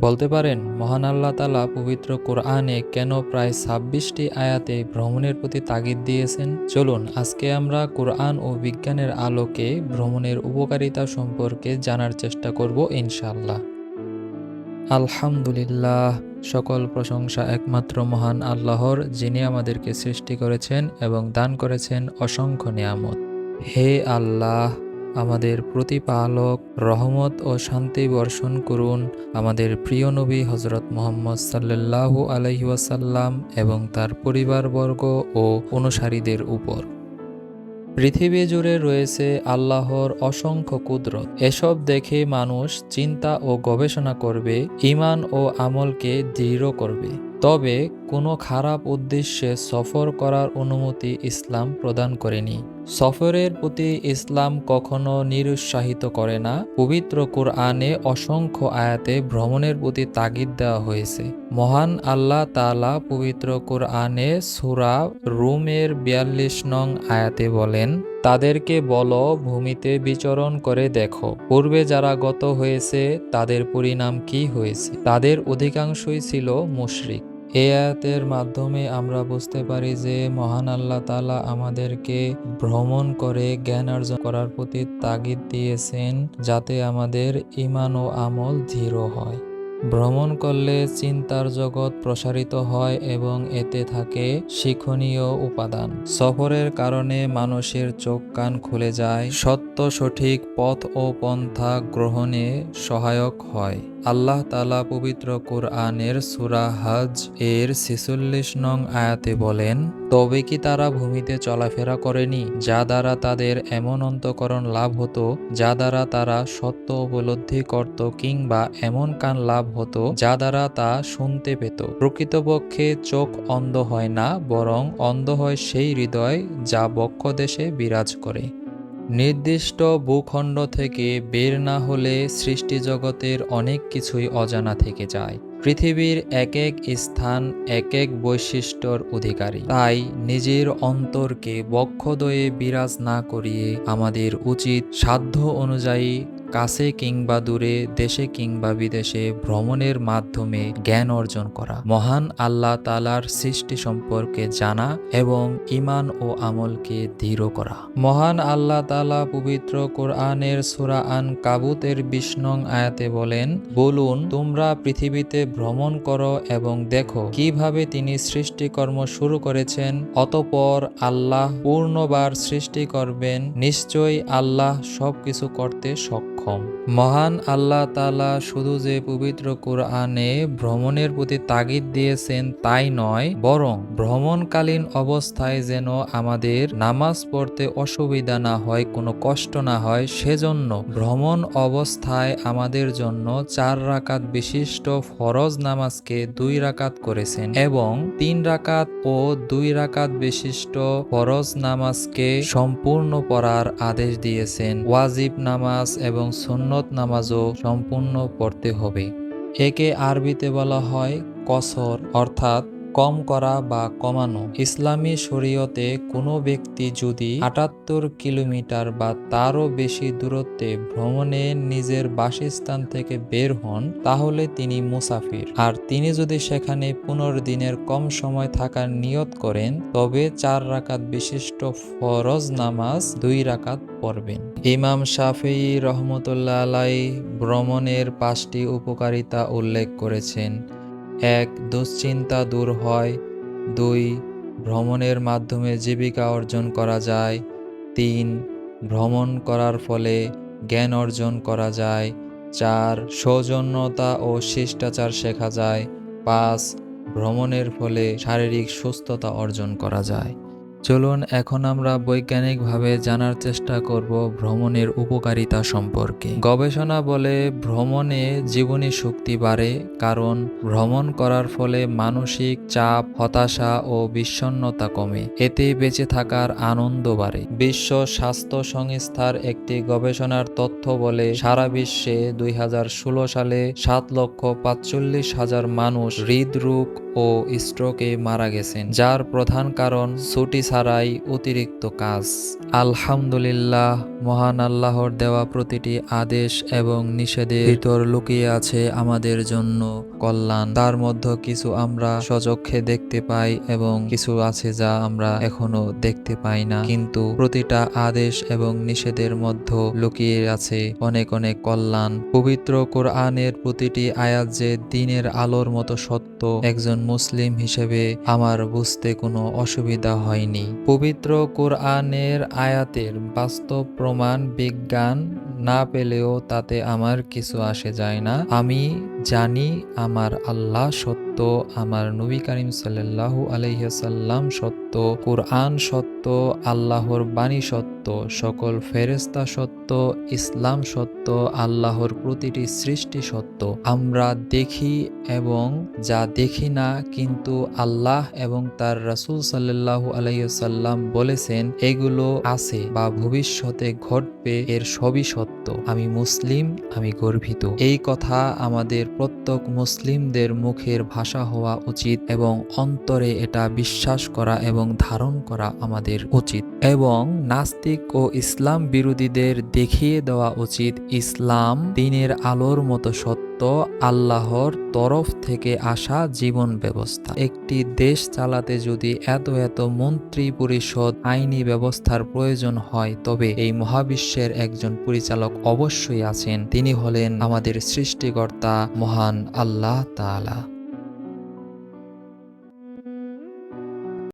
বলতে পারেন, মহান আল্লাহ তালা পবিত্র কোরআনে কেন প্রায় ছাব্বিশটি আয়াতে ভ্রমণের প্রতি তাগিদ দিয়েছেন? চলুন, আজকে আমরা কোরআন ও বিজ্ঞানের আলোকে ভ্রমণের উপকারিতা সম্পর্কে জানার চেষ্টা করব ইনশাল্লাহ আলহামদুলিল্লাহ, সকল প্রশংসা একমাত্র মহান আল্লাহর, যিনি আমাদেরকে সৃষ্টি করেছেন এবং দান করেছেন অসংখ্য নিয়ামত। হে আল্লাহ আমাদের প্রতিপালক রহমত ও শান্তি বর্ষণ করুন আমাদের প্রিয় নবী হজরত মোহাম্মদ সাল্লাল্লাহু আলহি ওয়াসাল্লাম এবং তার পরিবারবর্গ ও অনুসারীদের উপর। পৃথিবী জুড়ে রয়েছে আল্লাহর অসংখ্য কুদরত। এসব দেখে মানুষ চিন্তা ও গবেষণা করবে ইমান ও আমলকে দৃঢ় করবে। তবে কোনো খারাপ উদ্দেশ্যে সফর করার অনুমতি ইসলাম প্রদান করেনি। সফরের প্রতি ইসলাম কখনো নিরুৎসাহিত করে না। পবিত্র কোরআনে অসংখ্য আয়াতে ভ্রমণের প্রতি তাগিদ দেওয়া হয়েছে। মহান আল্লাহ তাআলা পবিত্র কোরআনে সুরা রুমের বিয়াল্লিশ নং আয়াতে বলেন, তাদেরকে বলো, ভূমিতে বিচরণ করে দেখো। পূর্বে যারা গত হয়েছে, তাদের পরিণাম কি হয়েছে? তাদের অধিকাংশই ছিল মুশরিক। এই আয়াতের মাধ্যমে আমরা বুঝতে পারি যে মহান আল্লাহ তাআলা আমাদেরকে ভ্রমণ করে জ্ঞান অর্জন করার প্রতি তাগিদ দিয়েছেন যাতে আমাদের ইমান ও আমল দৃঢ় হয়। ভ্রমণ করলে চিন্তার জগৎ প্রসারিত হয় এবং এতে থাকে শিক্ষণীয় উপাদান। সফরের কারণে মানুষের চোখ কান খুলে যায়, সত্য সঠিক পথ ও পন্থা গ্রহণে সহায়ক হয়। আল্লাহ তালা পবিত্র কোরআনের সুরা হজ এর ছেচল্লিশ নং আয়াতে বলেন, তবে কি তারা ভূমিতে চলাফেরা করেনি, যা দ্বারা তাদের এমন অন্তকরণ লাভ হতো, যা দ্বারা তারা সত্য উপলব্ধি করত কিংবা এমন কান লাভ হতো, যা দ্বারা তা শুনতে পেত? প্রকৃতপক্ষে চোখ অন্ধ হয় না, বরং অন্ধ হয় সেই হৃদয় যা বক্ষদেশে বিরাজ করে। নির্দিষ্ট ভূখণ্ড থেকে বের না হলে সৃষ্টিজগতের অনেক কিছুই অজানা থেকে যায়। পৃথিবীর এক এক স্থান, এক এক বৈশিষ্ট্যর অধিকারী। তাই নিজের অন্তরকে বক্ষদয়ে বিরাজ না করিয়ে আমাদের উচিত সাধ্য অনুযায়ী কাছে কিংবা দূরে, দেশে কিংবা বিদেশে ভ্রমণের মাধ্যমে জ্ঞান অর্জন করা। মহান আল্লাহ তালার সৃষ্টি সম্পর্কে জানা এবং ইমান ও আমলকে দৃঢ় করা। মহান আল্লাহ তালা পবিত্র কোরআনের সুরা আন কাবুতের নং আয়াতে বলেন, বলুন, তোমরা পৃথিবীতে ভ্রমণ করো এবং দেখো কীভাবে তিনি সৃষ্টিকর্ম শুরু করেছেন। অতপর আল্লাহ পূর্ণবার সৃষ্টি করবেন, নিশ্চয়ই আল্লাহ সবকিছু করতে সক্ষম। মহান আল্লাহ তালা শুধু যে পবিত্র কোরআনে ভ্রমণের প্রতি তাগিদ দিয়েছেন তাই নয়, বরং ভ্রমণকালীন অবস্থায় যেন আমাদের নামাজ পড়তে অসুবিধা না হয়, কোনো কষ্ট না হয়, সেজন্য ভ্রমণ অবস্থায় আমাদের জন্য চার রাকাত বিশিষ্ট ফরজ নামাজকে দুই রাকাত করেছেন এবং তিন রাকাত ও দুই রাকাত বিশিষ্ট ফরজ নামাজকে সম্পূর্ণ পড়ার আদেশ দিয়েছেন। ওয়াজিব নামাজ এবং সুন্নত নামাজও সম্পূর্ণ পড়তে হবে। একে আরবিতে বলা হয় কসর অর্থাৎ কম করা বা কমানো। ইসলামী শরীয়তে কোনো ব্যক্তি যদি আটাত্তর কিলোমিটার বা তারও বেশি দূরত্বে ভ্রমণে নিজের বাসস্থান থেকে বের হন, তাহলে তিনি মুসাফির। আর তিনি যদি সেখানে পুনর্দিনের কম সময় থাকার নিয়ত করেন, তবে চার রাকাত বিশিষ্ট ফরজ নামাজ দুই রাকাত পড়বেন। ইমাম শাফি রহমতুল্লাহ আলাই ভ্রমণের পাঁচটি উপকারিতা উল্লেখ করেছেন। এক দুশ্চিন্তা দূর হয়। দুই, ভ্রমণের মাধ্যমে জীবিকা অর্জন করা যায়। তিন, ভ্রমণ করার ফলে জ্ঞান অর্জন করা যায়। চার, সৌজন্যতা ও শিষ্টাচার শেখা যায়। পাঁচ, ভ্রমণের ফলে শারীরিক সুস্থতা অর্জন করা যায়। চলুন, এখন আমরা বৈজ্ঞানিকভাবে জানার চেষ্টা করব ভ্রমণের উপকারিতা সম্পর্কে। গবেষণা বলে ভ্রমণে জীবনী শক্তি বাড়ে, কারণ ভ্রমণ করার ফলে মানসিক চাপ, হতাশা ও বিষণ্ণতা কমে। এতে বেঁচে থাকার আনন্দ বাড়ে। বিশ্ব স্বাস্থ্য সংস্থার একটি গবেষণার তথ্য বলে, সারা বিশ্বে দুই হাজার ষোলো সালে সাত লক্ষ পাঁচচল্লিশ হাজার মানুষ হৃদরোগ ও স্ট্রোকে মারা গেছেন, যার প্রধান কারণ ছুটি ছাড়াই অতিরিক্ত কাজ। আলহামদুলিল্লাহ, মহান আল্লাহর দেওয়া প্রতিটি আদেশ এবং নিষেধের ভিতর লুকিয়ে আছে আমাদের জন্য কল্যাণ। তার মধ্যে কিছু আমরা সচক্ষে দেখতে পাই এবং কিছু আছে যা আমরা এখনও দেখতে পাই না। কিন্তু প্রতিটা আদেশ এবং নিষেধের মধ্যে লুকিয়ে আছে অনেক অনেক কল্যাণ। পবিত্র কোরআনের প্রতিটি আয়াত যে দিনের আলোর মতো সত্য, একজন মুসলিম হিসেবে আমার বুঝতে কোনো অসুবিধা হয়নি। পবিত্র কোরআনের আয়াতের বাস্তব প্রমাণ, বিজ্ঞান না পেলেও তাতে আমার কিছু আসে যায় না। আমি জানি আমার আল্লাহ সত্য, আমার নবী করিম সাল্লাল্লাহু আলাইসাল্লাম সত্য, কোরআন সত্য, আল্লাহর বাণী সত্য, সকল ফেরেস্তা সত্য, ইসলাম সত্য, আল্লাহর প্রতিটি সৃষ্টি সত্য। আমরা দেখি এবং যা দেখি না, কিন্তু আল্লাহ এবং তার রাসূল সাল্লাল্লাহু আলাইসাল্লাম বলেছেন, এগুলো আছে বা ভবিষ্যতে ঘটবে, এর সবই সত্য। আমি মুসলিম, আমি গর্বিত। এই কথা আমাদের প্রত্যেক মুসলিমদের মুখের ভাষা হওয়া উচিত এবং অন্তরে এটা বিশ্বাস করা এবং ধারণ করা আমাদের উচিত। এবং নাস্তিক ও ইসলাম বিরোধীদের দেখিয়ে দেওয়া উচিত, ইসলাম দিনের আলোর মতো সত্য। আল্লাহর তরফ থেকে আসা জীবন ব্যবস্থা। একটি দেশ চালাতে যদি এত এত মন্ত্রী পরিষদ আইনি ব্যবস্থার প্রয়োজন হয়, তবে এই মহাবিশ্বের একজন পরিচালক অবশ্যই আছেন। তিনি হলেন আমাদের সৃষ্টিকর্তা মহান আল্লাহ তাআলা।